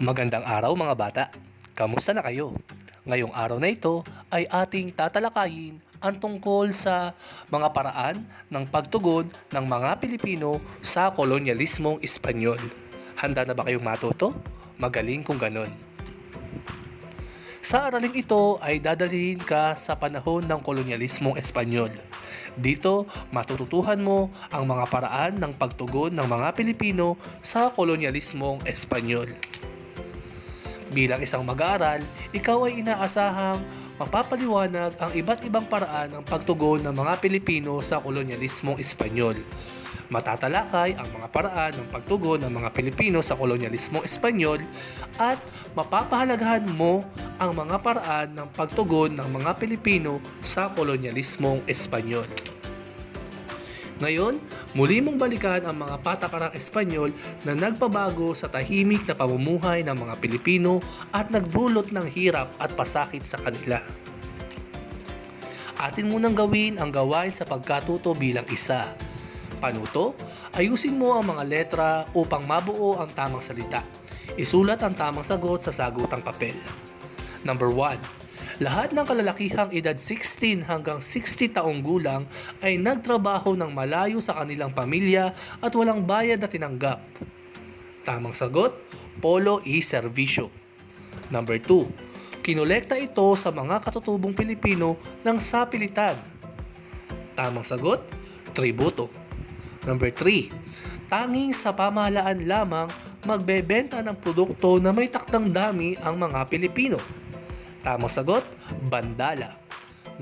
Magandang araw mga bata. Kamusta na kayo? Ngayong araw na ito ay ating tatalakayin ang tungkol sa mga paraan ng pagtugon ng mga Pilipino sa kolonyalismong Espanyol. Handa na ba kayong matuto? Magaling kung ganon. Sa araling ito ay dadalhin ka sa panahon ng kolonyalismong Espanyol. Dito, matututuhan mo ang mga paraan ng pagtugon ng mga Pilipino sa kolonyalismong Espanyol. Bilang isang mag-aaral, ikaw ay inaasahang mapapaliwanag ang iba't ibang paraan ng pagtugon ng mga Pilipino sa kolonyalismong Espanyol. Matatalakay ang mga paraan ng pagtugon ng mga Pilipino sa kolonyalismong Espanyol at mapapahalagahan mo ang mga paraan ng pagtugon ng mga Pilipino sa kolonyalismong Espanyol. Ngayon, muli mong balikan ang mga patakarang Espanyol na nagpabago sa tahimik na pamumuhay ng mga Pilipino at nagbulot ng hirap at pasakit sa kanila. Atin munang gawin ang gawain sa pagkatuto bilang isa. Panuto, ayusin mo ang mga letra upang mabuo ang tamang salita. Isulat ang tamang sagot sa sagutang papel. Number 1. Lahat ng kalalakihang edad 16 hanggang 60 taong gulang ay nagtrabaho ng malayo sa kanilang pamilya at walang bayad na tinanggap. Tamang sagot, polo e servisyo. Number 2. Kinolekta ito sa mga katutubong Pilipino ng sapilitan. Tamang sagot, tributo. Number 3. Tanging sa pamahalaan lamang magbebenta ng produkto na may takdang dami ang mga Pilipino. Tamang sagot, bandala.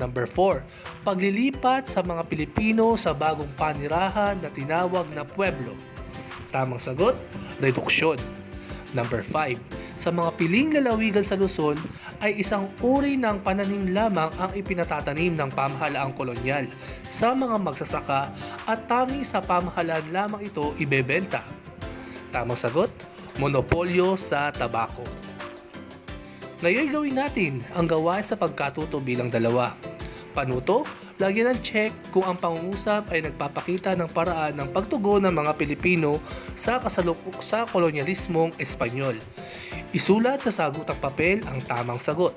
Number 4. Paglilipat sa mga Pilipino sa bagong panirahan na tinawag na pueblo. Tamang sagot, reduksyon. Number 5. Sa mga piling lalawigan sa Luzon ay isang uri ng pananim lamang ang ipinatatanim ng pamahalaang kolonyal sa mga magsasaka at tanging sa pamahalaan lamang ito ibebenta. Tamang sagot, monopolyo sa tabako. Ngayon gawin natin ang gawain sa pagkatuto bilang dalawa. Panuto, lagyan ng check kung ang pangungusap ay nagpapakita ng paraan ng pagtugon ng mga Pilipino sa kasalukok sa kolonyalismong Espanyol. Isulat sa sagutang papel ang tamang sagot.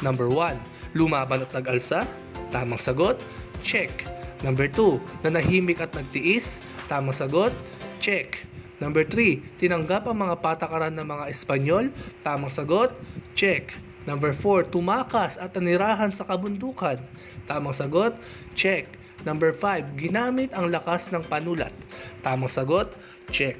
Number 1. Lumaban at nag-alsa? Tamang sagot? Check. Number 2. Nanahimik at nagtiis? Tamang sagot? Check. Number 3. Tinanggap ang mga patakaran ng mga Espanyol? Tamang sagot? Check. Number 4. Tumakas at nanirahan sa kabundukan? Tamang sagot? Check. Number 5. Ginamit ang lakas ng panulat? Tamang sagot? Check.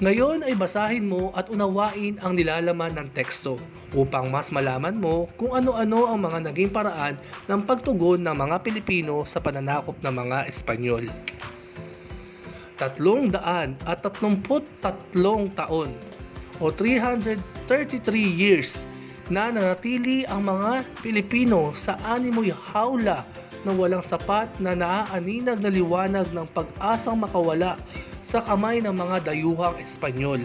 Ngayon ay basahin mo at unawain ang nilalaman ng teksto upang mas malaman mo kung ano-ano ang mga naging paraan ng pagtugon ng mga Pilipino sa pananakop ng mga Espanyol. Tatlong daan at tatlumput tatlong taon o 333 years na nanatili ang mga Pilipino sa animoy hawla na walang sapat na naaaninag na liwanag ng pag-asang makawala sa kamay ng mga dayuhang Espanyol.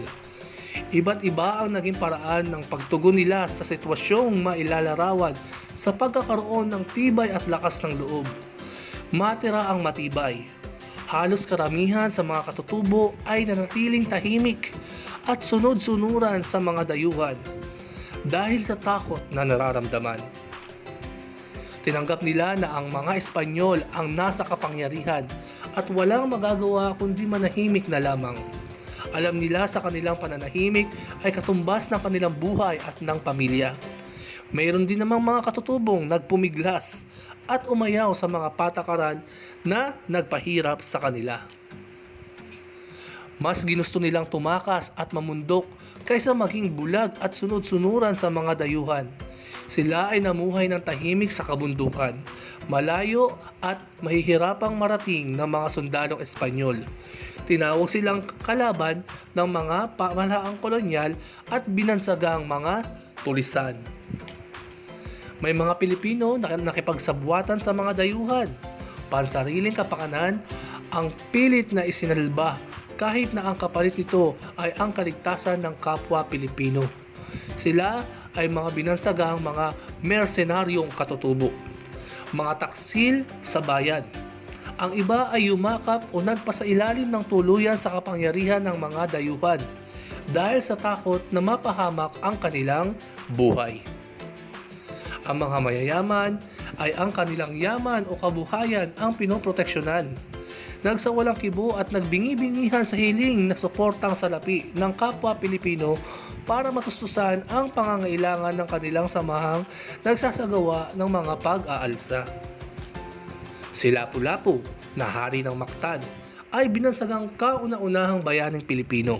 Iba't iba ang naging paraan ng pagtugon nila sa sitwasyong mailalarawan sa pagkakaroon ng tibay at lakas ng loob. Matira ang matibay. Halos karamihan sa mga katutubo ay nanatiling tahimik at sunod-sunuran sa mga dayuhan dahil sa takot na nararamdaman. Tinanggap nila na ang mga Espanyol ang nasa kapangyarihan at walang magagawa kundi manahimik na lamang. Alam nila sa kanilang pananahimik ay katumbas ng kanilang buhay at ng pamilya. Mayroon din namang mga katutubong nagpumiglas at umayaw sa mga patakaran na nagpahirap sa kanila. Mas ginusto nilang tumakas at mamundok kaysa maging bulag at sunod-sunuran sa mga dayuhan. Sila ay namuhay ng tahimik sa kabundukan, malayo at mahihirapang marating ng mga sundalong Espanyol. Tinawag silang kalaban ng mga pamalaang kolonyal at binansagang mga tulisan. May mga Pilipino na nakipagsabuatan sa mga dayuhan. Pansariling kapakanan ang pilit na isinalba kahit na ang kapalit nito ay ang kaligtasan ng kapwa Pilipino. Sila ay mga binansagang mga mersenaryong katutubo, mga taksil sa bayan. Ang iba ay yumakap o nagpasailalim ng tuluyan sa kapangyarihan ng mga dayuhan. dahil sa takot na mapahamak ang kanilang buhay. Ang mga mayayaman ay ang kanilang yaman o kabuhayan ang pinoproteksyonan. Nagsawalang kibo at nagbingi-bingihan sa hiling na suportang salapi ng kapwa Pilipino para matustusan ang pangangailangan ng kanilang samahang nagsasagawa ng mga pag-aalsa. Si Lapu-Lapu, na hari ng Mactan, ay binansagang kauna-unahang bayaning Pilipino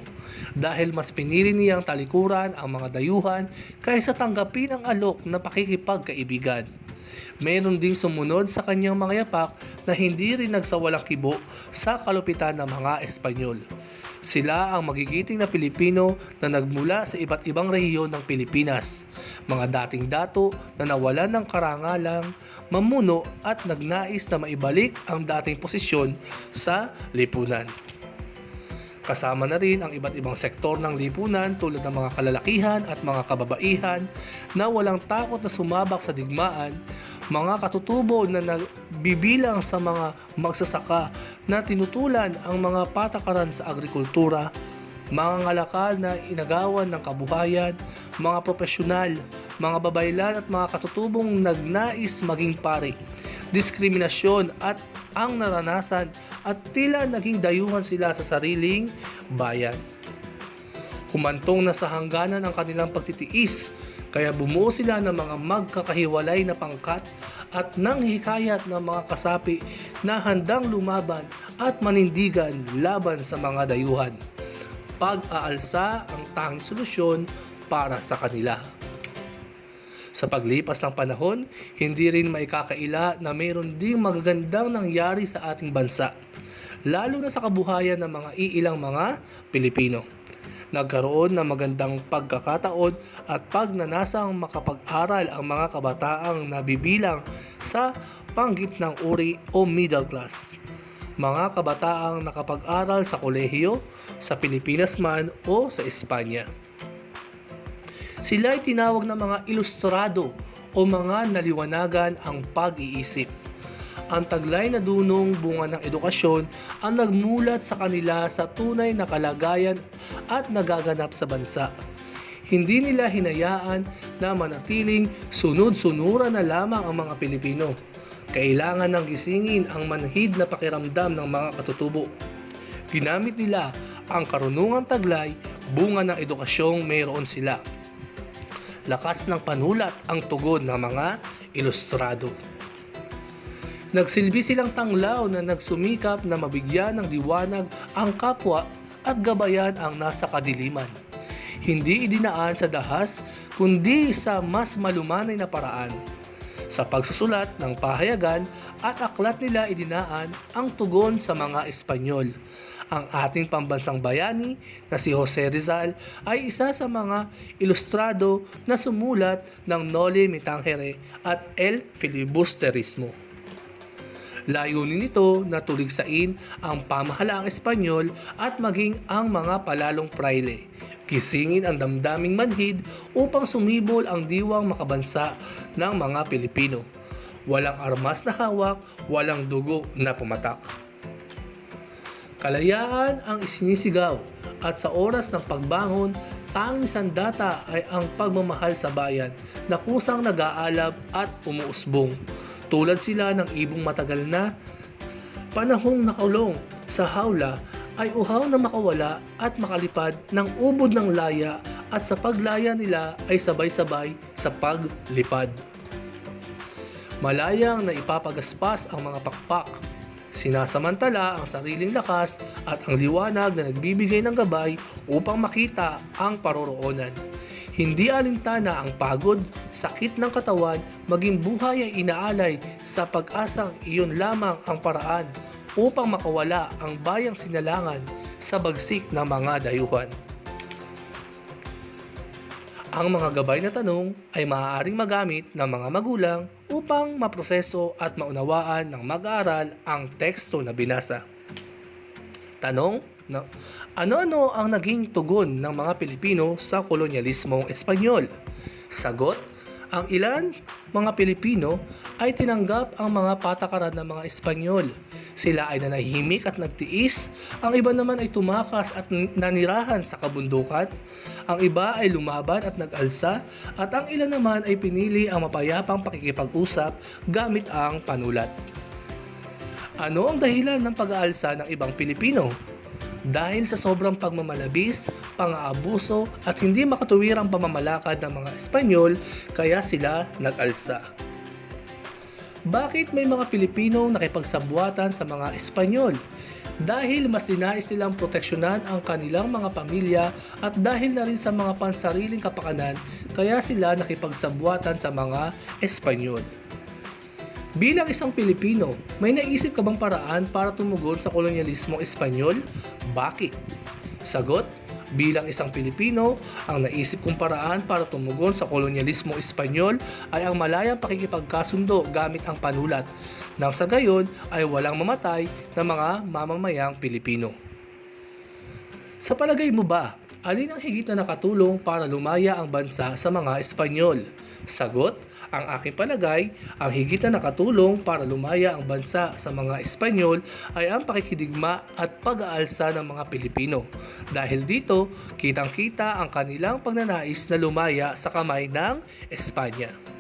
dahil mas pinili niyang talikuran ang mga dayuhan kaysa tanggapin ang alok na pakikipagkaibigan. Meron ding sumunod sa kanyang mga yapak na hindi rin nagsawalang kibo sa kalupitan ng mga Espanyol. Sila ang magigiting na Pilipino na nagmula sa iba't ibang rehiyon ng Pilipinas, mga dating dato na nawalan ng karangalang, mamuno at nagnais na maibalik ang dating posisyon sa lipunan. Kasama na rin ang iba't ibang sektor ng lipunan tulad ng mga kalalakihan at mga kababaihan na walang takot na sumabak sa digmaan, mga katutubo na nagbibilang sa mga magsasaka na tinutulan ang mga patakaran sa agrikultura, mga ngalakal na inagawan ng kabuhayan, mga profesional, mga babaylan at mga katutubong nagnais maging pare, diskriminasyon at ang naranasan at tila naging dayuhan sila sa sariling bayan. Humantong na sa hangganan ang kanilang pagtitiis, kaya bumuo sila ng mga magkakahiwalay na pangkat at nang hikayat ng mga kasapi na handang lumaban at manindigan laban sa mga dayuhan. Pag-aalsa ang tanging solusyon para sa kanila. Sa paglipas ng panahon, hindi rin maikakaila na mayroon ding magagandang nangyari sa ating bansa, lalo na sa kabuhayan ng mga iilang mga Pilipino. Nagkaroon ng magandang pagkakataon at pagnanasang makapag-aral ang mga kabataang nabibilang sa panggitnang uri o middle class. Mga kabataang nakapag-aral sa kolehiyo, sa Pilipinas man o sa Espanya. Sila ay tinawag na mga ilustrado o mga naliwanagan ang pag-iisip. Ang taglay na dunong bunga ng edukasyon ang nagmulat sa kanila sa tunay na kalagayan at nagaganap sa bansa. Hindi nila hinayaan na manatiling sunod-sunuran na lamang ang mga Pilipino. Kailangan ng gisingin ang manhid na pakiramdam ng mga katutubo. Ginamit nila ang karunungang taglay, bunga ng edukasyong mayroon sila lakas ng panulat ang tugon ng mga ilustrado. Nagsilbi silang tanglaw na nagsumikap na mabigyan ng liwanag ang kapwa at gabayan ang nasa kadiliman. Hindi idinaan sa dahas kundi sa mas malumanay na paraan. Sa pagsusulat ng pahayagan at aklat nila idinaan ang tugon sa mga Espanyol ang ating pambansang bayani na si Jose Rizal ay isa sa mga ilustrado na sumulat ng Noli Me Tangere at El Filibusterismo. Layunin nito na tuligsain ang pamahalaang Espanyol at maging ang mga palalong praile. Kisingin ang damdaming manhid upang sumibol ang diwang makabansa ng mga Pilipino. Walang armas na hawak, walang dugo na pumatak. Kalayaan ang isinisigaw at sa oras ng pagbangon, tanging sandata ay ang pagmamahal sa bayan na kusang nag-aalab at umuusbong. Tulad sila ng ibong matagal na panahong nakulong sa hawla ay uhaw na makawala at makalipad ng ubod ng laya at sa paglaya nila ay sabay-sabay sa paglipad. Malayang na ipapagaspas ang mga pakpak Sinasamantala ang sariling lakas at ang liwanag na nagbibigay ng gabay upang makita ang paroroonan. Hindi alintana ang pagod, sakit ng katawan, maging buhay ay inaalay sa pag-asang iyon lamang ang paraan upang makawala ang bayang sinalangan sa bagsik ng mga dayuhan. Ang mga gabay na tanong ay maaaring magamit ng mga magulang upang maproseso at maunawaan ng mag-aaral ang teksto na binasa. Tanong, no? ano-ano ang naging tugon ng mga Pilipino sa kolonyalismong Espanyol? Sagot, Ang ilan, mga Pilipino, ay tinanggap ang mga patakaran ng mga Espanyol. Sila ay nanahimik at nagtiis, ang iba naman ay tumakas at nanirahan sa kabundukan, ang iba ay lumaban at nag-alsa, at ang ilan naman ay pinili ang mapayapang pakikipag-usap gamit ang panulat. Ano ang dahilan ng pag-aalsa ng ibang Pilipino? Dahil sa sobrang pagmamalabis, pang-aabuso at hindi makatuwirang pamamalakad ng mga Espanyol, kaya sila nag-alsa. Bakit may mga Pilipinong nakipagsabwatan sa mga Espanyol? Dahil mas dinais nilang proteksyonan ang kanilang mga pamilya at dahil na rin sa mga pansariling kapakanan, kaya sila nakipagsabwatan sa mga Espanyol. Bilang isang Pilipino, may naisip ka bang paraan para tumugon sa kolonyalismong Espanyol? Bakit? Sagot, bilang isang Pilipino, ang naisip kong paraan para tumugon sa kolonyalismong Espanyol ay ang malayang pakikipagkasundo gamit ang panulat, nang sa gayon ay walang mamatay na mga mamamayang Pilipino. Sa palagay mo ba, alin ang higit na nakatulong para lumaya ang bansa sa mga Espanyol? Sagot, ang aking palagay, ang higit na nakatulong para lumaya ang bansa sa mga Espanyol ay ang pakikidigma at pag-aalsa ng mga Pilipino. Dahil dito, kitang-kita ang kanilang pagnanais na lumaya sa kamay ng Espanya.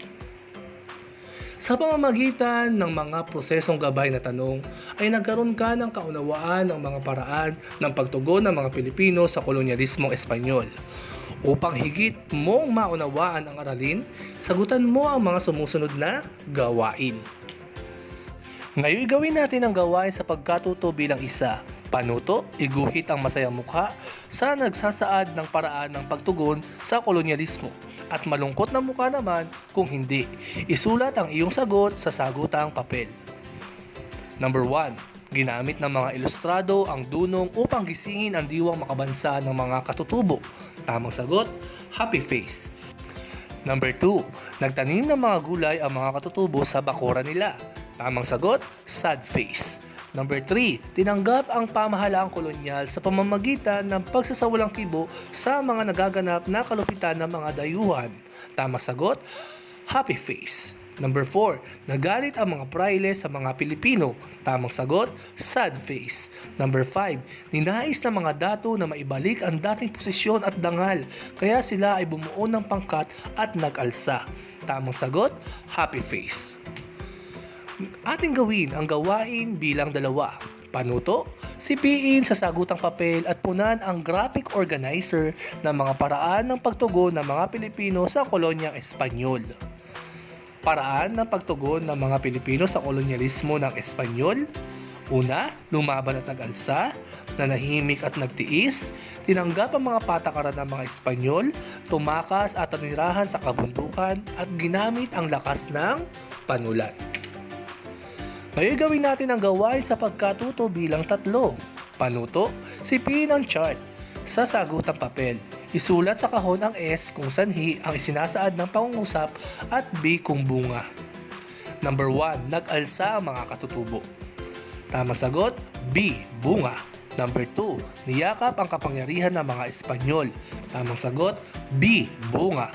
Sa pamamagitan ng mga prosesong gabay na tanong, ay nagkaroon ka ng kaunawaan ng mga paraan ng pagtugon ng mga Pilipino sa kolonyalismong Espanyol. Upang higit mong maunawaan ang aralin, sagutan mo ang mga sumusunod na gawain. Ngayon gawin natin ang gawain sa pagkatuto bilang isa. Panuto, iguhit ang masayang mukha sa nagsasaad ng paraan ng pagtugon sa kolonyalismo. At malungkot na mukha naman kung hindi. Isulat ang iyong sagot sa sagutang papel. Number 1. Ginamit ng mga ilustrado ang dunong upang gisingin ang diwang makabansa ng mga katutubo. Tamang sagot, happy face. Number 2. Nagtanim ng mga gulay ang mga katutubo sa bakura nila. Tamang sagot, sad face. Number 3. Tinanggap ang pamahalaang kolonyal sa pamamagitan ng pagsasawalang kibo sa mga nagaganap na kalupitan ng mga dayuhan. Tamang sagot, happy face. Number 4. Nagalit ang mga praile sa mga Pilipino. Tamang sagot, sad face. Number 5. Ninais ng mga dato na maibalik ang dating posisyon at dangal, kaya sila ay bumuo ng pangkat at nag-alsa. Tamang sagot, happy face. Ating gawin ang gawain bilang dalawa. Panuto, sipiin sa sagutang papel at punan ang graphic organizer ng mga paraan ng pagtugon ng mga Pilipino sa kolonyang Espanyol paraan ng pagtugon ng mga Pilipino sa kolonyalismo ng Espanyol? Una, lumaban at nag-alsa, nanahimik at nagtiis, tinanggap ang mga patakaran ng mga Espanyol, tumakas at tanirahan sa kabundukan at ginamit ang lakas ng panulat. Ngayon gawin natin ang gawain sa pagkatuto bilang tatlo. Panuto, sipin ang chart sa sagutang papel. Isulat sa kahon ang S kung sanhi ang isinasaad ng pangungusap at B kung bunga. Number 1. Nag-alsa ang mga katutubo. Tama sagot, B. Bunga. Number 2. Niyakap ang kapangyarihan ng mga Espanyol. Tamang sagot, B. Bunga.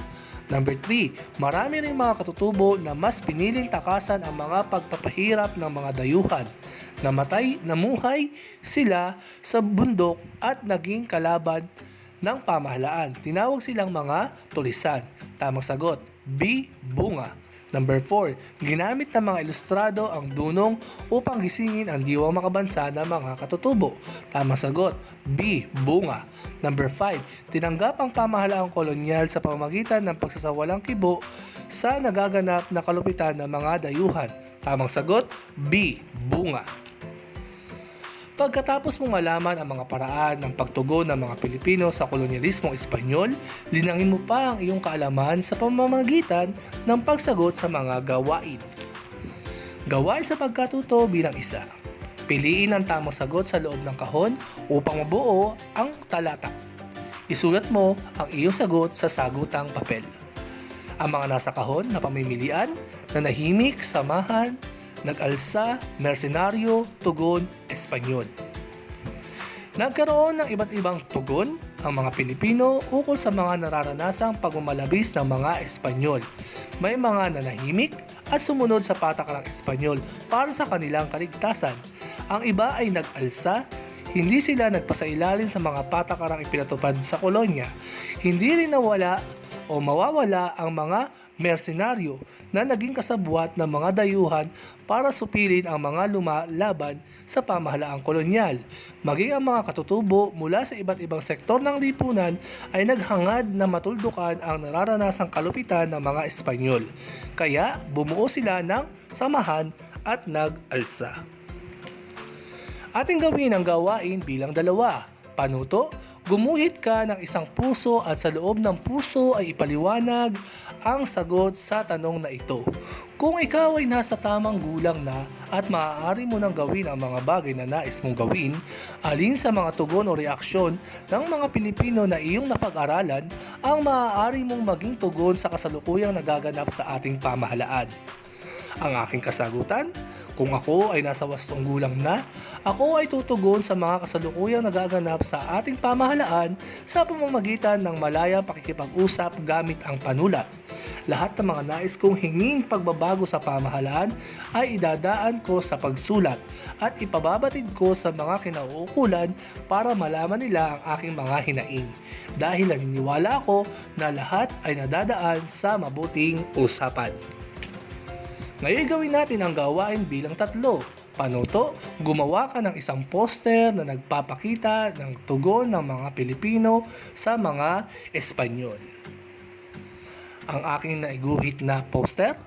Number 3. Marami rin mga katutubo na mas piniling takasan ang mga pagpapahirap ng mga dayuhan. Namatay, namuhay sila sa bundok at naging kalaban ng pamahalaan. Tinawag silang mga tulisan. Tamang sagot, B. Bunga. Number 4. Ginamit ng mga ilustrado ang dunong upang gisingin ang diwang makabansa ng mga katutubo. Tamang sagot, B. Bunga. Number 5. Tinanggap ang pamahalaang kolonyal sa pamamagitan ng pagsasawalang kibo sa nagaganap na kalupitan ng mga dayuhan. Tamang sagot, B. Bunga. Pagkatapos mong malaman ang mga paraan ng pagtugon ng mga Pilipino sa kolonyalismong Espanyol, linangin mo pa ang iyong kaalaman sa pamamagitan ng pagsagot sa mga gawain. Gawain sa pagkatuto bilang isa. Piliin ang tamang sagot sa loob ng kahon upang mabuo ang talata. Isulat mo ang iyong sagot sa sagutang papel. Ang mga nasa kahon na pamimilian, nanahimik, samahan, nag-alsa, mersenaryo, tugon, espanyol. Nagkaroon ng iba't ibang tugon, ang mga Pilipino ukol sa mga nararanasang pagmamalabis ng mga Espanyol. May mga nanahimik at sumunod sa patakarang Espanyol para sa kanilang kaligtasan. Ang iba ay nag-alsa, hindi sila nagpasailalim sa mga patakarang ipinatupad sa kolonya. Hindi rin nawala o mawawala ang mga mersenaryo na naging kasabwat ng mga dayuhan para supilin ang mga lumalaban sa pamahalaang kolonyal. Maging ang mga katutubo mula sa iba't ibang sektor ng lipunan ay naghangad na matuldukan ang nararanasang kalupitan ng mga Espanyol. Kaya bumuo sila ng samahan at nag-alsa. Ating gawin ang gawain bilang dalawa. Panuto, gumuhit ka ng isang puso at sa loob ng puso ay ipaliwanag ang sagot sa tanong na ito. Kung ikaw ay nasa tamang gulang na at maaari mo nang gawin ang mga bagay na nais mong gawin, alin sa mga tugon o reaksyon ng mga Pilipino na iyong napag-aralan ang maaari mong maging tugon sa kasalukuyang nagaganap sa ating pamahalaan? Ang aking kasagutan, kung ako ay nasa wastong gulang na, ako ay tutugon sa mga kasalukuyang nagaganap sa ating pamahalaan sa pamamagitan ng malayang pakikipag-usap gamit ang panulat. Lahat ng mga nais kong hinging pagbabago sa pamahalaan ay idadaan ko sa pagsulat at ipababatid ko sa mga kinauukulan para malaman nila ang aking mga hinaing. Dahil naniniwala ako na lahat ay nadadaan sa mabuting usapan. Ngayon gawin natin ang gawain bilang tatlo. Panuto, gumawa ka ng isang poster na nagpapakita ng tugon ng mga Pilipino sa mga Espanyol. Ang aking naiguhit na poster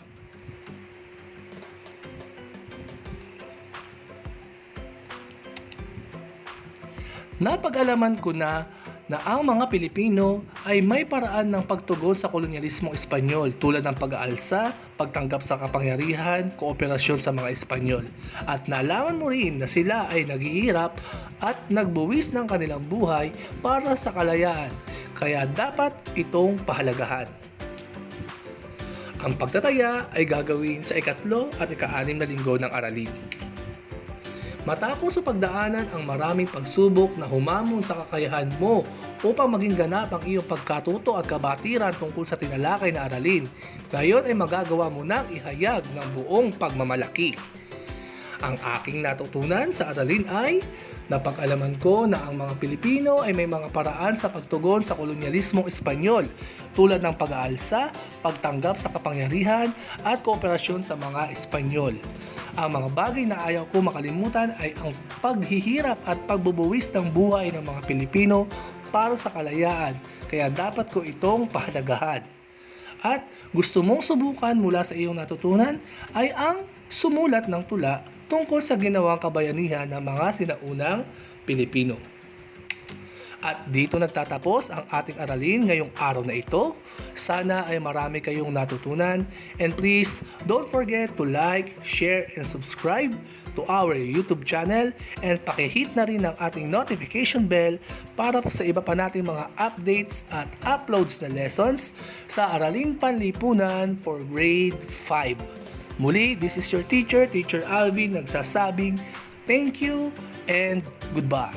Napag-alaman ko na na ang mga Pilipino ay may paraan ng pagtugon sa kolonyalismong Espanyol tulad ng pag-aalsa, pagtanggap sa kapangyarihan, kooperasyon sa mga Espanyol. At nalaman mo rin na sila ay naghihirap at nagbuwis ng kanilang buhay para sa kalayaan, kaya dapat itong pahalagahan. Ang pagtataya ay gagawin sa ikatlo at ika-anim na linggo ng aralin. Matapos sa pagdaanan ang maraming pagsubok na humamon sa kakayahan mo upang maging ganap ang iyong pagkatuto at kabatiran tungkol sa tinalakay na aralin, ngayon ay magagawa mo nang ihayag ng buong pagmamalaki. Ang aking natutunan sa aralin ay napag-alaman ko na ang mga Pilipino ay may mga paraan sa pagtugon sa kolonyalismong Espanyol tulad ng pag-aalsa, pagtanggap sa kapangyarihan at kooperasyon sa mga Espanyol. Ang mga bagay na ayaw ko makalimutan ay ang paghihirap at pagbubuwis ng buhay ng mga Pilipino para sa kalayaan, kaya dapat ko itong pahalagahan. At gusto mong subukan mula sa iyong natutunan ay ang sumulat ng tula tungkol sa ginawang kabayanihan ng mga sinaunang Pilipino. At dito nagtatapos ang ating aralin ngayong araw na ito. Sana ay marami kayong natutunan. And please, don't forget to like, share, and subscribe to our YouTube channel. And pakihit na rin ang ating notification bell para sa iba pa nating mga updates at uploads na lessons sa Araling Panlipunan for Grade 5. Muli, this is your teacher, Teacher Alvin, nagsasabing thank you and goodbye.